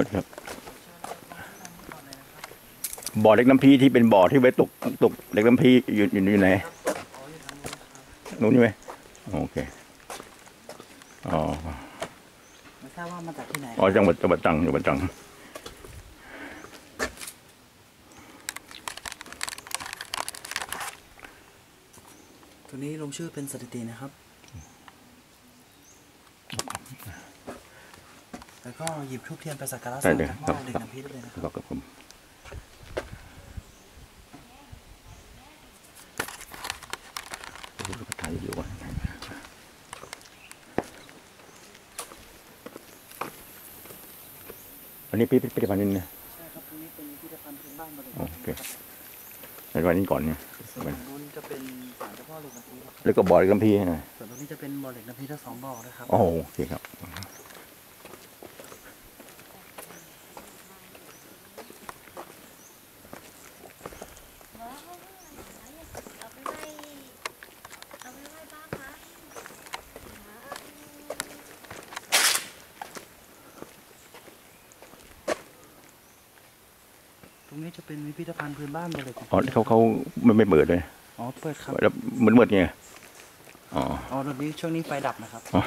ก็ครับ บ่อเล็กน้ำพีที่เป็นบ่อที่ไว้ตกตกเล็กน้ำพีอยู่อยู่อยู่ไหนนู้นใช่ไหมโอเคอ๋อไม่ทราบว่ามาจากที่ไหนอ๋อจังหวัดจังหวัดตรังจังหวัดตรังตัวนี้ลงชื่อเป็นสถิตินะครับ แล้ว ก็หยิบทูบเทียนไปสักการะได้สั่งเลยจากหครัม้บอเด็กน้ำพีได้เลยนะครับครับครับผมถ่ายวิดีโอไว้อันนี้พิพิธภัณฑ์นี่นะใช่ครับตรงนี้เป็นพิพิธภัณฑ์พื้นบ้านมาเลยโอเคในวันนี้ก่อนเนี่ยส่วนตรงนู้นจะเป็นศาลเจ้าพ่อเหล็กน้ำพีครับแล้วก็บ่อเล็กน้ำพีนะส่วนตรงนี้จะเป็นบ่อเหล็กน้ำพีทั้งสองบ่อนะครับโอ้โอเคครับ เอาไปไว้เอาไปไว้บ้านพัก ตรง นี้จะเป็นพิพิธภัณฑ์พื้นบ้านบ่อเหล็กน้ำพีอ๋อเขาเขาไม่ไม่เปิดเลยอ๋อเปิดครับแล้วมืดมืดๆไงอ๋ออ๋อตรงนี้ช่วงนี้ไฟดับนะครับอ๋อ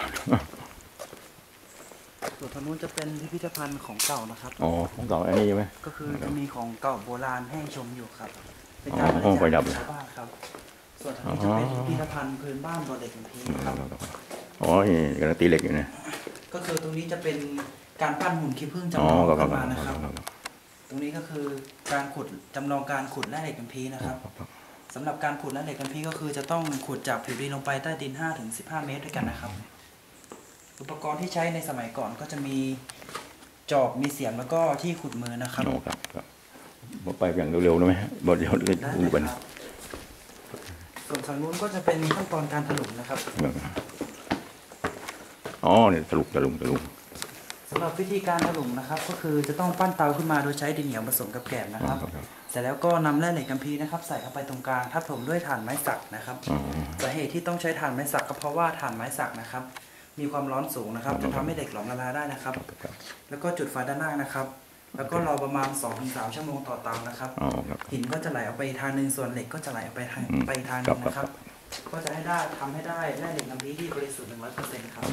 ส่วนทางนู้นจะเป็นพิพิธภัณฑ์ของเก่านะครับอ๋อของเก่าอันนี้ใช่ไหมก็คือจะมีของเก่าโบราณให้ชมอยู่ครับเป็นอ๋อการบริไฟดัจาบคชาวบ้านครับ ส่วนทางนี้จะเป็นพิพิธภัณฑ์พื้นบ้านบ่อเหล็กน้ำพีครับอ๋อนี่กำลังตีเหล็กอยู่นะก็คือตรงนี้จะเป็นการปั้นหุ่นขี้ผึ้งจำอ๋อลองครับครัขึ้บนมานะครับค รับตรงนี้ก็คือการขุดจำลองการขุดแร่เหล็กน้ำพีนะครับสำหรับการขุดแร่เหล็กน้ำพีก็คือจะต้องขุดจากผิวดินลงไปใต้ดิน5ถึง15 เมตรด้วยกันนะครับ อุปกรณ์ที่ใช้ในสมัยก่อนก็จะมีจอบมีเสียมแล้วก็ที่ขุดมือนะครับอ๋อครับครับผมไปอย่างเร็วๆได้ไหมบ่เดี๋ยวเดี๋ยวได้ดูเลกันยครับส่วนทางนู้นก็จะเป็นขั้นตอนการถลุงนะครับอ๋อเนี่ยสรุปสรุปสรุป สำหรับวิธีการถลุงนะครับ ก็คือจะต้องปั้นเตาขึ้นมาโดยใช้ดินเหนียวผสมกับแกลบนะครับ เสร็จแล้วก็นำแร่เหล็กกัมพีนะครับ ใส่เข้าไปตรงกลางทับถมด้วยถ่านไม้สักนะครับอ๋อสาเหตุที่ต้องใช้ถ่านไม้สักก็เพราะว่าถ่านไม้สักนะครับ มีความร้อนสูงนะครับจะทำให้เหล็กหลอมละลายได้นะครับครับ แล้วก็จุดไฟด้านล่างนะครับ แล้วก็รอประมาณ2-3ชั่วโมงต่อเตานะครับอ๋อครับหินก็จะไหลออกไปอีกทางหนึ่งส่วนเหล็กก็จะไหลออกไปทางอืมไปอีกทางหครันึบงนะครับ ก็จะให้ได้ทำให้ได้แร่เหล็กน้ำพีที่บริสุทธิ์100%ครับ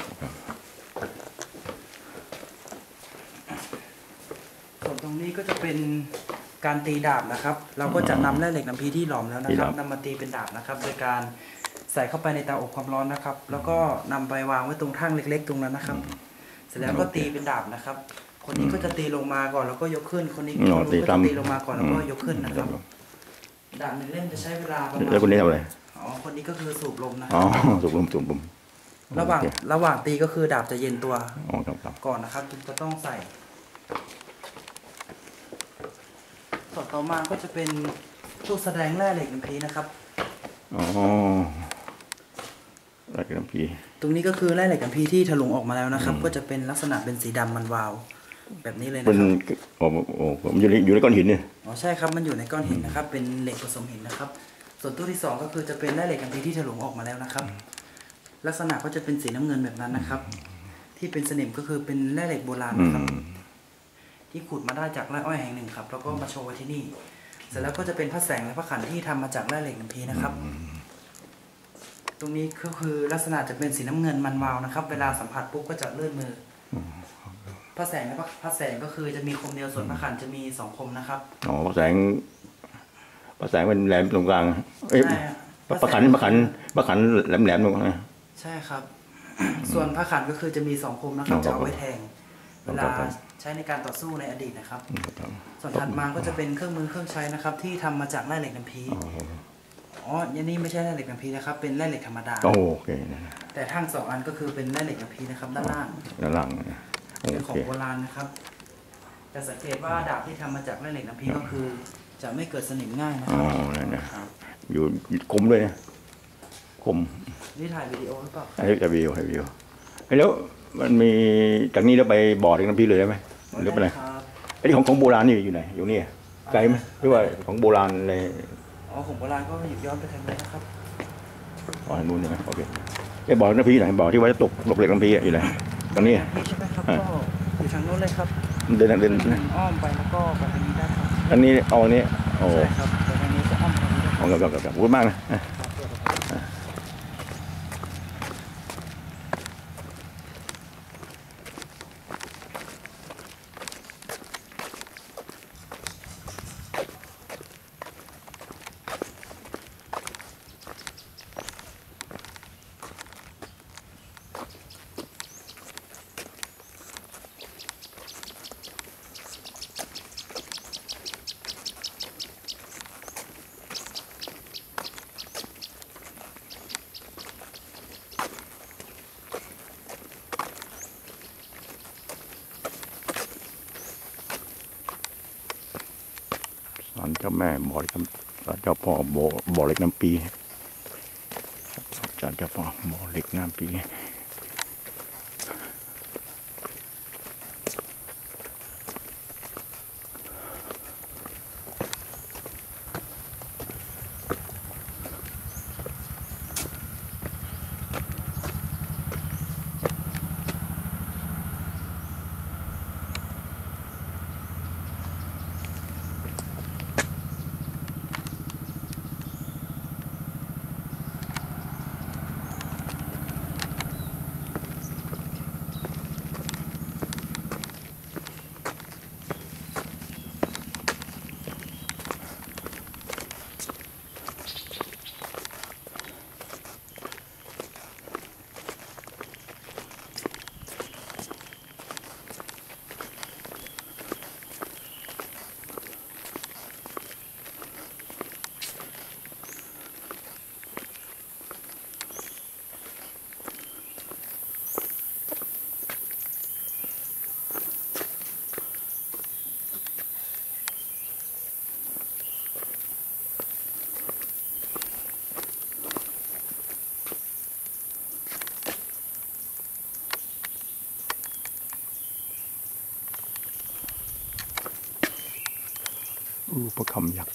ส่วนต รงนี้ก็จะเป็นการตีดาบนะครับ เราก็จะนำแร่เหล็กน้ำพีที่หลอมแล้วนะครับนำมาตีเป็นดาบนะครับ โดยการใส่เข้าไปในเตาอบความร้อนนะครับ แล้วก็นำไปวางไว้ตรงทั่งเล็ก ๆ ตรงนั้นนะครับ เสร็จแล้วก็ตีเป็นดาบนะครับ คนนี้ก็จะตีลงมาก่อนแล้วก็ยกขึ้น คนนี้อ๋อก็ตีจะซ้ำตีลงมาก่อนแล้วก็ยกขึ้นนะครับ ดาบหนึ่งเล่มจะใช้เวลาประมาณแล้วคนนี้ทำอะไรอ๋อคนนี้ก็คือสูบลมนะคอ๋รัอบสูบลมสูบลมระหว่างโอเคระหว่างตีก็คือดาบจะเย็นตัวอ๋อครับครับก่อนนะครับจึงจะต้องใส่ ส่วนต่อมาก็จะเป็นตู้แสดงแร่เหล็กน้ำพีนะครับ อ๋ออะไรกันพี่ตรงนี้ก็คือแร่เหล็กน้ำพีที่ถลุงออกมาแล้วนะครับ ก็จะเป็นลักษณะเป็นสีดำมันวาว แบบนี้เลยนะเป็นครับโอ้โหผมอยู่ในอยู่ในก้อนหินเนี่ยอ๋อใช่ครับมันอยู่ในก้อนหินนะครับ เป็นเหล็กผสมหินนะครับ ส่วนตู้ที่สองก็คือจะเป็นแร่เหล็กน้ำพีที่ถลุงออกมาแล้วนะครับ ลักษณะก็จะเป็นสีน้ำเงินแบบนั้นนะครับ ที่เป็นสนิมก็คือเป็นแร่เหล็กโบราณอืนะครับม ที่ขุดมาได้จากไร่อ้อยแห่งหนึ่งครับ แล้วก็มาโชว์ไว้ที่นี่ เสร็จแล้วก็จะเป็นพระแสงและพระขันที่ทำมาจากแร่เหล็กน้ำพีนะครับ ตรงนี้ก็คือลักษณะจะเป็นสีน้ำเงินมันวาวนะครับ เวลาสัมผัสปุ๊บก็จะเลื่อนมืออพระแสงและพระพระแสงก็คือจะมีคมเดียวส่วนพระขันจะมีสองคมนะครับอ๋อพระแสงพระแสงเป็นแหลมตรงกลางเอ้ยใช่ฮะพระพระขันพระขันพระขันแหลมแหลมตรงกลางใช่ครับ ส่วนพระขันก็คือจะมีสองคมนะครับอ๋อจะเอาไว้แทง เวลาครับใช้ในการต่อสู้ในอดีตนะครับครับ ส่วนถัดมาก็จะเป็นเครื่องมือเครื่องใช้นะครับ ที่ทำมาจากแร่เหล็กน้ำพีอ๋ออ๋ออันนี้ไม่ใช่แร่เหล็กน้ำพีนะครับ เป็นแร่เหล็กธรรมดาโอเคนะแต่ทั้งสองอันก็คือเป็นแร่เหล็กน้ำพีนะครับด้านล่างด้านล่างนะโอเป็นของเคโบราณนะครับจะสังเกตว่าดาบที่ทำมาจากแร่เหล็กน้ำพีก็คือ จะไม่เกิดสนิมง่ายนะอ๋คอรับนั่นนะครับอยู่คมด้วยนะคมนี่ถ่ายวิดีโอหรือเปล่าให้จะวิวให้วิวแล้ว มันมีจากนี้แล้วไปบ่อถึงน้ำพริกเลยได้ไหมหรือเป็นไรครับไอ้ที่ของของโบราณนี่อยู่ไหนอยู่นี่ไกลไหมหรือว่าของโบราณอะไรอ๋อของโบราณก็หยิบย้อนไปทางนี้นะครับอ๋อทางนู้นใช่ไหมโอเคไอ้บ่อน้ำพริกไหนบ่อที่ว่าจะตกหลบเหล็กน้ำพริกอะอยู่ไหนตรงนี้นี่ใช่ไหมครับก็อยู่ทางโน้นเลยครับเดินเดินอ้อมไปแล้วก็ไปทางนี้ได้ครับอันนี้เอาอันนี้โอ้ใช่ครับไปทางนี้ก็อ้อมไปทางนี้ได้ขอบคุณครับขอบคุณมากนะ ศาล เจ้าแม่บ่อเล็กน้ำเจ้าพ่อบ่อเล็กน้ำปีศาร์เจ้าพ่อบ่อเล็กน้ำปี รูปคำยักษ์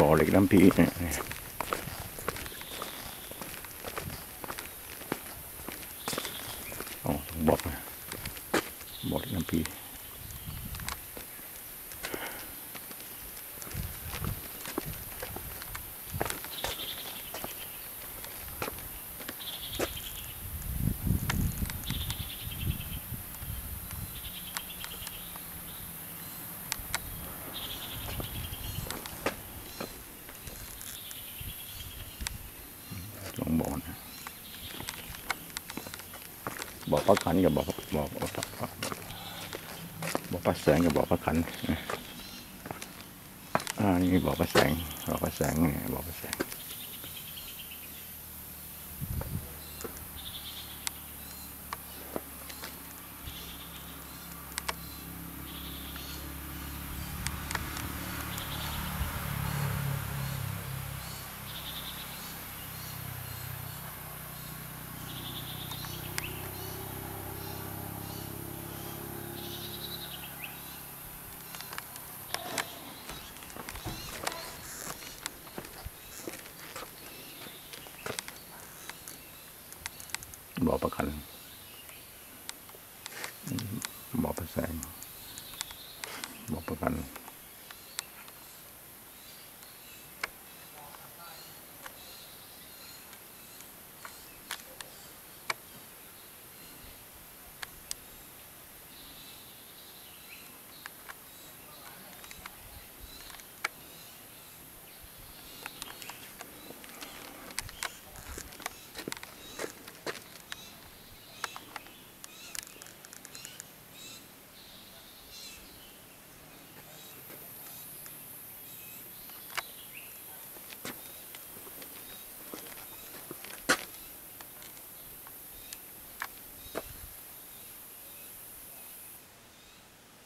บ่อเหล็กน้ำพีเนี่ยนี่โอ้บอกบ่อเหล็กน้ำพี พระขันกับบ่อบ่อบ่อบ่อพระแสงกับบ่อพระขันอ่านี่บ่อพระแสงบ่อพระแสงเนี่ยบ่อพระแสง บ่อประคัน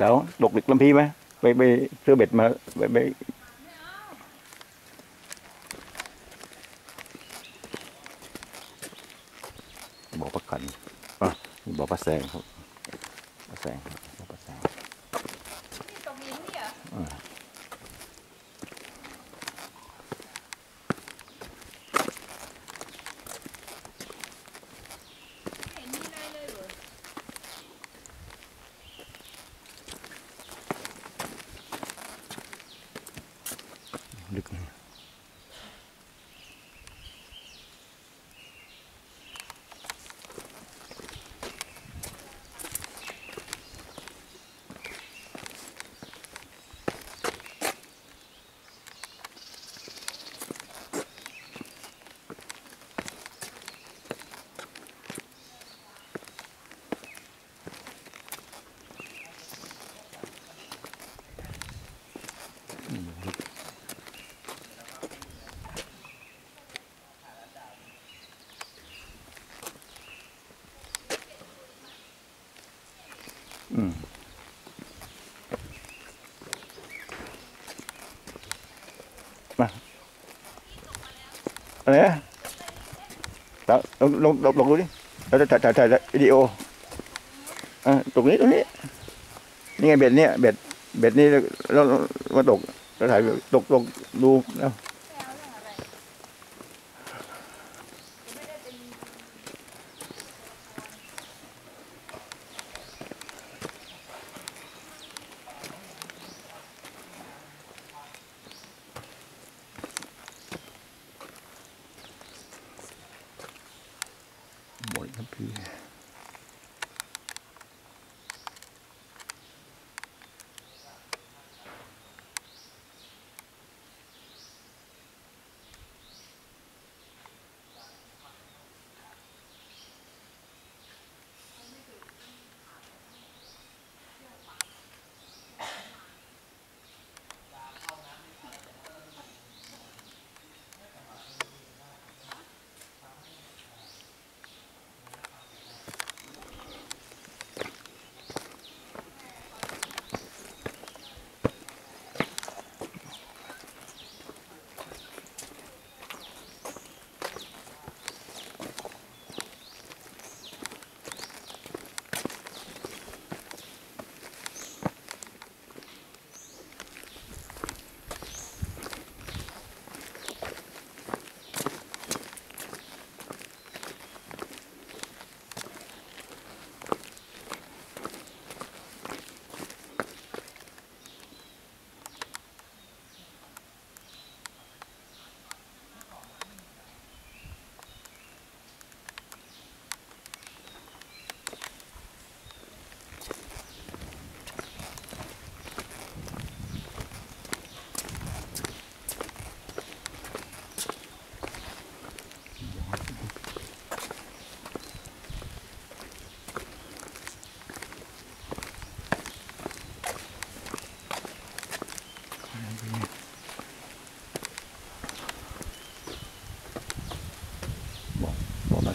สาวตกดึกลำพีไหมไปไปซื้อเบ็ดมาไปไปบอกประกันอะบอกประแสงครับประแสงครับบ่อประแสง นี่ตกลิ้นนี่เหรอ อ่า ไม่เห็นมีอะไรเลยเหรอ ลึกนะอื มาอะไรนะแล้วลงลงลงลงดูดิแล้วถ่ายถ่ายถ่ายวิดีโออ่าตรงนี้ตรงนี้ นี่ไงเบ็ดเนี่ยเบ็ดเบ็ดนี่แล้วแล้วมาตกแล้วถ่ายตกตกดูแล้ว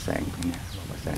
แสงเนี่ยบ่อพระแสง